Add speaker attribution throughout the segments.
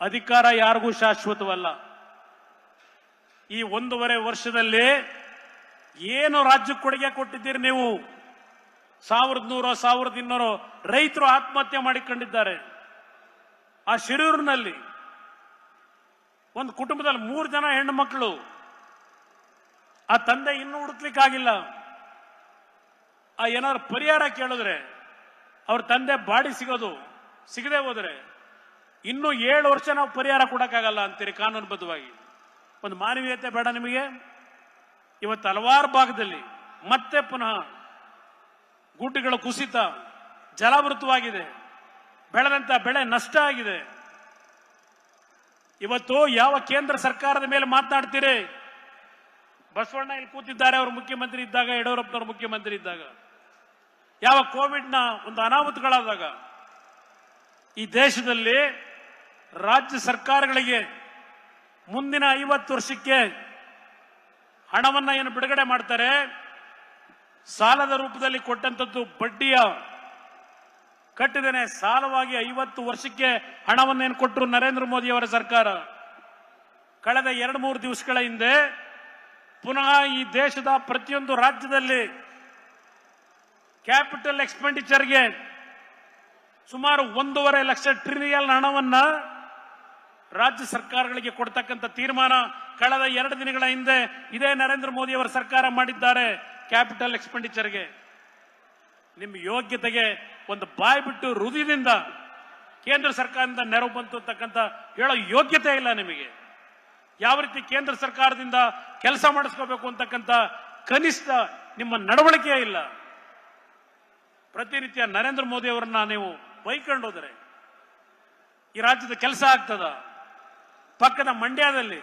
Speaker 1: ಅಧಿಕಾರ ಯಾರಿಗೂ ಶಾಶ್ವತವಲ್ಲ. ಈ ಒಂದೂವರೆ ವರ್ಷದಲ್ಲಿ ಏನು ರಾಜ್ಯಕ್ಕೆ ಕೊಡುಗೆ ಕೊಟ್ಟಿದ್ದೀರಿ ನೀವು? ಸಾವಿರದ ನೂರು, ಸಾವಿರದ ಇನ್ನೂರು ರೈತರು ಆತ್ಮಹತ್ಯೆ ಮಾಡಿಕೊಂಡಿದ್ದಾರೆ. ಆ ಶಿರೂರಿನಲ್ಲಿ ಒಂದು ಕುಟುಂಬದಲ್ಲಿ ಮೂರು ಜನ ಹೆಣ್ಣು ಮಕ್ಕಳು ಆ ತಂದೆ ಇನ್ನೂ ಹುಡುಕ್ಲಿಕ್ಕಾಗಿಲ್ಲ. ಆ ಏನಾದ್ರು ಪರಿಹಾರ ಕೇಳಿದ್ರೆ ಅವ್ರ ತಂದೆ ಬಾಡಿ ಸಿಗೋದು, ಸಿಗದೆ ಹೋದ್ರೆ ಇನ್ನೂ ಏಳು ವರ್ಷ ನಾವು ಪರಿಹಾರ ಕೊಡಕ್ಕಾಗಲ್ಲ ಅಂತೀರಿ ಕಾನೂನುಬದ್ಧವಾಗಿ. ಒಂದು ಮಾನವೀಯತೆ ಬೇಡ ನಿಮಗೆ. ಇವತ್ತು ಹಲವಾರು ಭಾಗದಲ್ಲಿ ಮತ್ತೆ ಪುನಃ ಗುಡ್ಡಗಳ ಕುಸಿತ, ಜಲಾವೃತವಾಗಿದೆ. ಬೆಳೆದಂತ ಬೆಳೆ ನಷ್ಟ ಆಗಿದೆ. ಇವತ್ತು ಯಾವ ಕೇಂದ್ರ ಸರ್ಕಾರದ ಮೇಲೆ ಮಾತನಾಡ್ತೀರಿ? ಬಸವಣ್ಣ ಇಲ್ಲಿ ಕೂತಿದ್ದಾರೆ, ಅವರು ಮುಖ್ಯಮಂತ್ರಿ ಇದ್ದಾಗ, ಯಡಿಯೂರಪ್ಪನವರು ಮುಖ್ಯಮಂತ್ರಿ ಇದ್ದಾಗ. ಯಾವ ಕೋವಿಡ್ನ ಒಂದು ಅನಾಹುತಗಳಾದಾಗ ಈ ದೇಶದಲ್ಲಿ ರಾಜ್ಯ ಸರ್ಕಾರಗಳಿಗೆ ಮುಂದಿನ ಐವತ್ತು ವರ್ಷಕ್ಕೆ ಹಣವನ್ನು ಏನು ಬಿಡುಗಡೆ ಮಾಡ್ತಾರೆ, ಸಾಲದ ರೂಪದಲ್ಲಿ ಕೊಟ್ಟಂತದ್ದು ಬಡ್ಡಿಯ ಕಟ್ಟಿದ್ದೇನೆ ಸಾಲವಾಗಿ ಐವತ್ತು ವರ್ಷಕ್ಕೆ ಹಣವನ್ನು ಏನು ಕೊಟ್ಟರು ನರೇಂದ್ರ ಮೋದಿ ಅವರ ಸರ್ಕಾರ. ಕಳೆದ ಎರಡು ಮೂರು ದಿವಸಗಳ ಹಿಂದೆ ಪುನಃ ಈ ದೇಶದ ಪ್ರತಿಯೊಂದು ರಾಜ್ಯದಲ್ಲಿ ಕ್ಯಾಪಿಟಲ್ ಎಕ್ಸ್ಪೆಂಡಿಚರ್ಗೆ ಸುಮಾರು ಒಂದೂವರೆ ಲಕ್ಷ ಟ್ರಿಲಿಯನ್ ಹಣವನ್ನ ರಾಜ್ಯ ಸರ್ಕಾರಗಳಿಗೆ ಕೊಡ್ತಕ್ಕಂಥ ತೀರ್ಮಾನ ಕಳೆದ ಎರಡು ದಿನಗಳ ಹಿಂದೆ ಇದೇ ನರೇಂದ್ರ ಮೋದಿ ಅವರ ಸರ್ಕಾರ ಮಾಡಿದ್ದಾರೆ ಕ್ಯಾಪಿಟಲ್ ಎಕ್ಸ್ಪೆಂಡಿಚರ್ಗೆ. ನಿಮ್ಮ ಯೋಗ್ಯತೆಗೆ ಒಂದು ಬಾಯಿ ಬಿಟ್ಟು ಹೃದಯದಿಂದ ಕೇಂದ್ರ ಸರ್ಕಾರದಿಂದ ನೆರವು ಬಂತು ಅಂತಕ್ಕಂಥ ಹೇಳೋ ಯೋಗ್ಯತೆ ಇಲ್ಲ ನಿಮಗೆ. ಯಾವ ರೀತಿ ಕೇಂದ್ರ ಸರ್ಕಾರದಿಂದ ಕೆಲಸ ಮಾಡಿಸ್ಕೋಬೇಕು ಅಂತಕ್ಕಂಥ ಕನಿಷ್ಠ ನಿಮ್ಮ ನಡವಳಿಕೆ ಇಲ್ಲ. ಪ್ರತಿನಿತ್ಯ ನರೇಂದ್ರ ಮೋದಿ ಅವರನ್ನ ನೀವು ಬೈಕೊಂಡು ಹೋದರೆ ಈ ರಾಜ್ಯದ ಕೆಲಸ ಆಗ್ತದ? ಪಕ್ಕದ ಮಂಡ್ಯದಲ್ಲಿ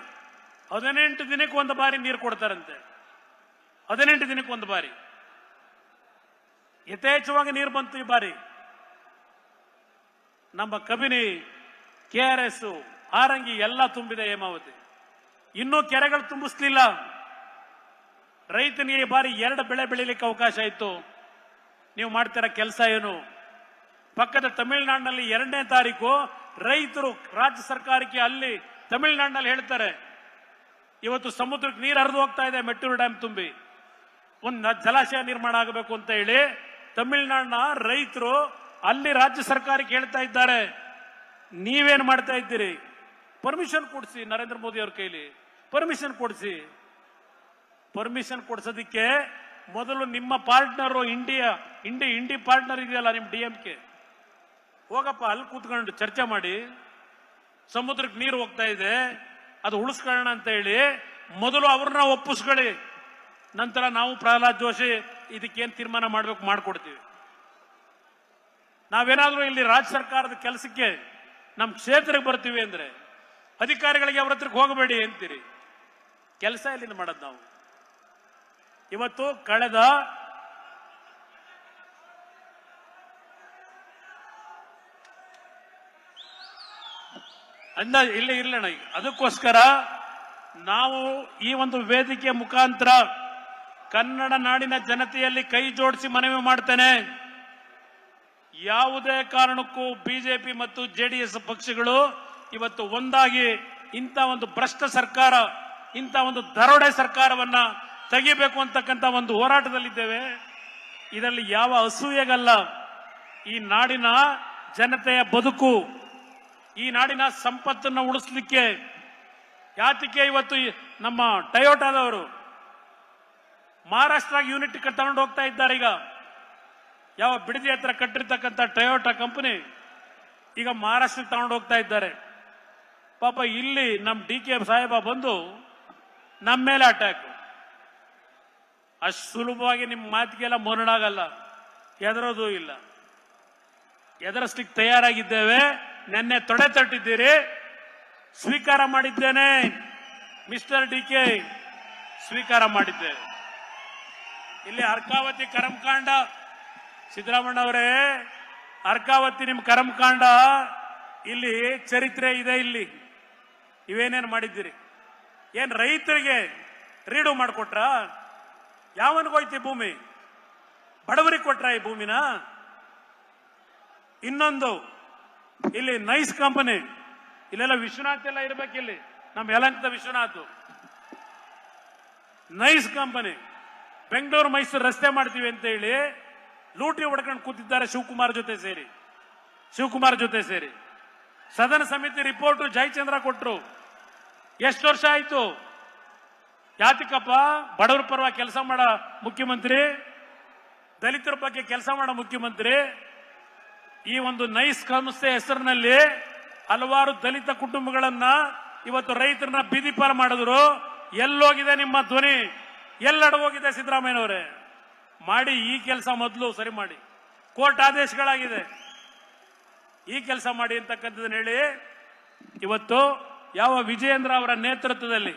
Speaker 1: ಹದಿನೆಂಟು ದಿನಕ್ಕೆ ಒಂದು ಬಾರಿ ನೀರು ಕೊಡ್ತಾರಂತೆ. ಹದಿನೆಂಟು ದಿನಕ್ಕೆ ಒಂದು ಬಾರಿ. ಯಥೇಚ್ಛವಾಗಿ ನೀರು ಬಂತು ಈ ಬಾರಿ. ನಮ್ಮ ಕಬಿನಿ, ಕೆ ಆರ್ ಎಸ್, ಆರಂಗಿ ಎಲ್ಲ ತುಂಬಿದೆ ಹೇಮಾವತಿ ಇನ್ನೂ ಕೆರೆಗಳು ತುಂಬಿಸ್ಲಿಲ್ಲ. ರೈತನಿಗೆ ಈ ಬಾರಿ ಎರಡು ಬೆಳೆ ಬೆಳಿಲಿಕ್ಕೆ ಅವಕಾಶ ಇತ್ತು. ನೀವು ಮಾಡ್ತಿರೋ ಕೆಲಸ ಏನು? ಪಕ್ಕದ ತಮಿಳುನಾಡಿನಲ್ಲಿ ಎರಡನೇ ತಾರೀಕು ರೈತರು ರಾಜ್ಯ ಸರ್ಕಾರಕ್ಕೆ ಅಲ್ಲಿ ತಮಿಳುನಾಡಿನಲ್ಲಿ ಹೇಳ್ತಾರೆ, ಇವತ್ತು ಸಮುದ್ರಕ್ಕೆ ನೀರು ಹರಿದು ಹೋಗ್ತಾ ಇದೆ, ಮೆಟ್ಟೂರು ಡ್ಯಾಮ್ ತುಂಬಿ. ಒಂದು ಜಲಾಶಯ ನಿರ್ಮಾಣ ಆಗಬೇಕು ಅಂತ ಹೇಳಿ ತಮಿಳುನಾಡಿನ ರೈತರು ಅಲ್ಲಿ ರಾಜ್ಯ ಸರ್ಕಾರಕ್ಕೆ ಹೇಳ್ತಾ ಇದ್ದಾರೆ. ನೀವೇನ್ ಮಾಡ್ತಾ ಇದ್ದೀರಿ? ಪರ್ಮಿಷನ್ ಕೊಡಿಸಿ ನರೇಂದ್ರ ಮೋದಿ ಅವ್ರ ಕೈಲಿ. ಪರ್ಮಿಷನ್ ಕೊಡಿಸಿ. ಪರ್ಮಿಷನ್ ಕೊಡ್ಸೋದಿಕ್ಕೆ ಮೊದಲು ನಿಮ್ಮ partner India, INDI INDI partner ಇದೆಯಲ್ಲ ನಿಮ್ಮ ಡಿ ಎಂ ಕೆ. ಹೋಗಪ್ಪ, ಅಲ್ಲಿ ಕೂತ್ಕೊಂಡು ಚರ್ಚೆ ಮಾಡಿ. ಸಮುದ್ರಕ್ಕೆ ನೀರು ಹೋಗ್ತಾ ಇದೆ, ಅದು ಉಳಿಸ್ಕೊಳ್ಳೋಣ ಅಂತ ಹೇಳಿ ಮೊದಲು ಅವ್ರನ್ನ ಒಪ್ಪಿಸ್ಕೊಳ್ಳಿ. ನಂತರ ನಾವು ಪ್ರಹ್ಲಾದ್ ಜೋಶಿ ಇದಕ್ಕೇನ್ ತೀರ್ಮಾನ ಮಾಡ್ಬೇಕು ಮಾಡ್ಕೊಡ್ತೀವಿ. ನಾವೇನಾದ್ರೂ ಇಲ್ಲಿ ರಾಜ್ಯ ಸರ್ಕಾರದ ಕೆಲಸಕ್ಕೆ ನಮ್ಮ ಕ್ಷೇತ್ರಕ್ಕೆ ಬರ್ತೀವಿ ಅಂದ್ರೆ ಅಧಿಕಾರಿಗಳಿಗೆ ಅವ್ರ ಹತ್ರಕ್ಕೆ ಹೋಗಬೇಡಿ ಅಂತೀರಿ. ಕೆಲಸ ಇಲ್ಲಿಂದ ಮಾಡೋದು ನಾವು? ಇವತ್ತು ಕಳೆದ ಅಂದ ಇಲ್ಲ ಈಗ ಅದಕ್ಕೋಸ್ಕರ ನಾವು ಈ ಒಂದು ವೇದಿಕೆ ಮುಖಾಂತರ ಕನ್ನಡ ನಾಡಿನ ಜನತೆಯಲ್ಲಿ ಕೈ ಜೋಡಿಸಿ ಮನವಿ ಮಾಡ್ತೇನೆ. ಯಾವುದೇ ಕಾರಣಕ್ಕೂ ಬಿಜೆಪಿ ಮತ್ತು ಜೆಡಿಎಸ್ ಪಕ್ಷಗಳು ಇವತ್ತು ಒಂದಾಗಿ ಇಂಥ ಒಂದು ಭ್ರಷ್ಟ ಸರ್ಕಾರ, ಇಂಥ ಒಂದು ದರೋಡೆ ಸರ್ಕಾರವನ್ನ ತೆಗಿಬೇಕು ಅಂತಕ್ಕಂಥ ಒಂದು ಹೋರಾಟದಲ್ಲಿದ್ದೇವೆ. ಇದರಲ್ಲಿ ಯಾವ ಅಸೂಯೆಗಲ್ಲ. ಈ ನಾಡಿನ ಜನತೆಯ ಬದುಕು ಈ ನಾಡಿನ ಸಂಪತ್ತನ್ನು ಉಳಿಸ್ಲಿಕ್ಕೆ ಯಾತಕ್ಕೆ ಇವತ್ತು ನಮ್ಮ ಟಯೋಟಾದವರು ಮಹಾರಾಷ್ಟ್ರ ಯೂನಿಟ್ ತಗೊಂಡು ಹೋಗ್ತಾ ಇದ್ದಾರೆ ಈಗ. ಯಾವ ಬಿಡದಿ ಹತ್ರ ಕಟ್ಟಿರ್ತಕ್ಕಂಥ ಟಯೋಟಾ ಕಂಪನಿ ಈಗ ಮಹಾರಾಷ್ಟ್ರಕ್ಕೆ ತಗೊಂಡು ಹೋಗ್ತಾ ಇದ್ದಾರೆ. ಪಾಪ ಇಲ್ಲಿ ನಮ್ಮ ಡಿ ಕೆ ಸಾಹೇಬ ಬಂದು ನಮ್ಮ ಮೇಲೆ ಅಟ್ಯಾಕ್ ಅಷ್ಟು ಸುಲಭವಾಗಿ ನಿಮ್ಮ ಮಾತಿಗೆಲ್ಲ ಮರಳಾಗಲ್ಲ ಎದರೋದು ಇಲ್ಲ. ಎದರಿಸ್ಲಿಕ್ಕೆ ತಯಾರಾಗಿದ್ದೇವೆ. ನಿನ್ನೆ ತೊಡೆ ತಟ್ಟಿದ್ದೀರಿ? ಸ್ವೀಕಾರ ಮಾಡಿದ್ದೇನೆ. ಮಿಸ್ಟರ್ ಡಿ ಕೆ, ಸ್ವೀಕಾರ ಮಾಡಿದ್ದೆ ಇಲ್ಲಿ ಅರ್ಕಾವತಿ ಕರ್ಮಕಾಂಡ. ಸಿದ್ದರಾಮಣ್ಣ ಅವರೇ, ಅರ್ಕಾವತಿ ನಿಮ್ಮ ಕರ್ಮಕಾಂಡ, ಇಲ್ಲಿ ಚರಿತ್ರೆ ಇದೆ ಇಲ್ಲಿ. ಇವೇನೇನು ಮಾಡಿದ್ದೀರಿ? ಏನು ರೈತರಿಗೆ ರೀಡು ಮಾಡಿಕೊಟ್ರ? ಯಾವನಿಗೋಯ್ತಿ ಭೂಮಿ? ಬಡವರಿಗೆ ಕೊಟ್ರ ಈ ಭೂಮಿನ? ಇನ್ನೊಂದು ಇಲ್ಲಿ ನೈಸ್ ಕಂಪನಿ. ಇಲ್ಲೆಲ್ಲ ವಿಶ್ವನಾಥ್ ಎಲ್ಲ ಇರ್ಬೇಕಿಲ್ಲಿ ನಮ್ಮ ಯಲಂಕದ ವಿಶ್ವನಾಥ್. Nice company. ಬೆಂಗಳೂರು, ಮೈಸೂರು ರಸ್ತೆ ಮಾಡ್ತೀವಿ ಅಂತ ಹೇಳಿ ಲೂಟಿ ಹೊಡ್ಕೊಂಡು ಕೂತಿದ್ದಾರೆ ಶಿವಕುಮಾರ್ ಜೊತೆ ಸೇರಿ. ಶಿವಕುಮಾರ್ ಜೊತೆ ಸೇರಿ. ಸದನ ಸಮಿತಿ ರಿಪೋರ್ಟ್ ಜಯಚಂದ್ರ ಕೊಟ್ರು. ಎಷ್ಟು ವರ್ಷ ಆಯ್ತು? ಯಾತಿಕಪ್ಪ ಬಡವರ ಪರವಾಗಿ ಕೆಲಸ ಮಾಡೋ ಮುಖ್ಯಮಂತ್ರಿ. ದಲಿತರ ಬಗ್ಗೆ ಕೆಲಸ ಮಾಡೋ ಮುಖ್ಯಮಂತ್ರಿ. ಈ ಒಂದು ನೈಸ್ ಸಂಸ್ಥೆ ಹೆಸರಿನಲ್ಲಿ ಹಲವಾರು ದಲಿತ ಕುಟುಂಬಗಳನ್ನ ಇವತ್ತು ರೈತರನ್ನ ಬೀದಿಪಾರ ಮಾಡಿದ್ರು. ಎಲ್ಲೋಗಿದೆ ನಿಮ್ಮ ಧ್ವನಿ? ಎಲ್ಲೆಡಗೋಗಿದೆ ಸಿದ್ದರಾಮಯ್ಯನವರೇ? ಮಾಡಿ ಈ ಕೆಲಸ ಮೊದಲು ಸರಿ ಮಾಡಿ. ಕೋರ್ಟ್ ಆದೇಶಗಳಾಗಿದೆ. ಈ ಕೆಲಸ ಮಾಡಿ ಅಂತಕ್ಕಂಥದ್ದನ್ನು ಹೇಳಿ ಇವತ್ತು ಯಾವ ವಿಜಯೇಂದ್ರ ಅವರ ನೇತೃತ್ವದಲ್ಲಿ